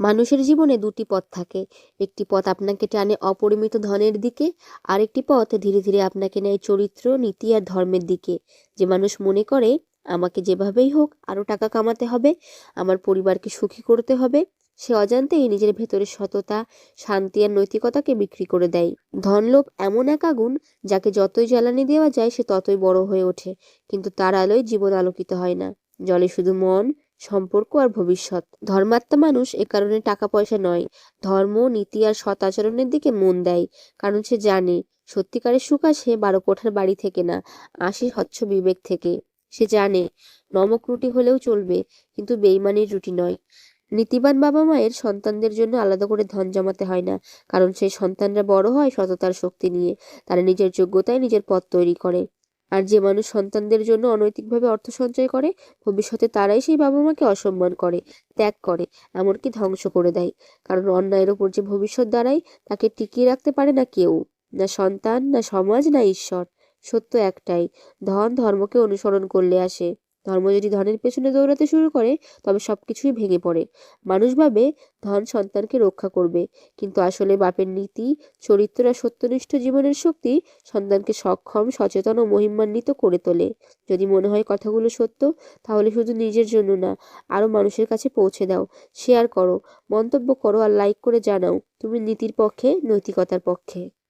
মানুষের জীবনে দুটি পথ থাকে। একটি পথ আপনাকে টানে অপরিমিত ধনের দিকে আর একটি পথ ধীরে ধীরে আপনাকে নেয় চরিত্র, নীতি আর ধর্মের দিকে। যে মানুষ মনে করে, আমাকে যেভাবেই হোক আরও টাকা কামাতে হবে, আমার পরিবারকে সুখী করতে হবে। সে অজান্তেই নিজের ভেতরের সততা, শান্তি আর নৈতিকতাকে বিক্রি করে দেয়। ধনলোভ এমন এক আগুন, যাকে যতই জ্বালানি দেওয়া যায় সে ততই বড় হয়ে ওঠে, কিন্তু তার আলোয় জীবন আলোকিত হয় না। জলে শুধু মন সম্পর্ক আর ভবিষ্যৎ। ধর্মাত্মা মানুষ এ কারণে টাকা পয়সা নয়। ধর্ম, নীতি আর সৎ আচরণের দিকে মন দেয়, কারণ সে জানে, সত্যিকারের সুখ আসে বারো কোঠার বাড়ি থেকে না, আসে স্বচ্ছ বিবেক থেকে। সে জানে, নমক রুটি হলেও চলবে, কিন্তু বেইমানির রুটি নয়। নীতিবান বাবা মায়ের সন্তানদের জন্য আলাদা করে ধন জমাতে হয় না, কারণ সেই সন্তানরা বড় হয় সততার শক্তি নিয়ে, তারা নিজের যোগ্যতায় নিজের পথ তৈরি করে। আর যে মানুষ সন্তানদের জন্য অনৈতিকভাবে অর্থ সঞ্চয় করে, ভবিষ্যতে তারাই সেই বাবা মাকে অসম্মান করে, ত্যাগ করে, এমনকি ধ্বংস করে দেয়। কারণ অন্যায়ের ওপর যে ভবিষ্যৎ দ্বারাই তাকে টিকিয়ে রাখতে পারে না কেউ। না সন্তান, না সমাজ, না ঈশ্বর। সত্য একটাই, ধন ধর্মকে অনুসরণ করলে আসে। ধর্ম যদি ধনের পেছনে দৌড়াতে শুরু করে, তবে সব কিছুই ভেঙে পড়ে। মানুষ ভাবে ধন সন্তানকে রক্ষা করবে, কিন্তু আসলে বাপের নীতি, চরিত্র আর সত্যনিষ্ঠ জীবনের শক্তি সন্তানকে সক্ষম, সচেতন ও মহিমান্বিত করে তোলে। যদি মনে হয় কথাগুলো সত্য, তাহলে শুধু নিজের জন্য না, আরও মানুষের কাছে পৌঁছে দাও। শেয়ার করো, মন্তব্য করো আর লাইক করে জানাও। তুমি নীতির পক্ষে, নৈতিকতার পক্ষে।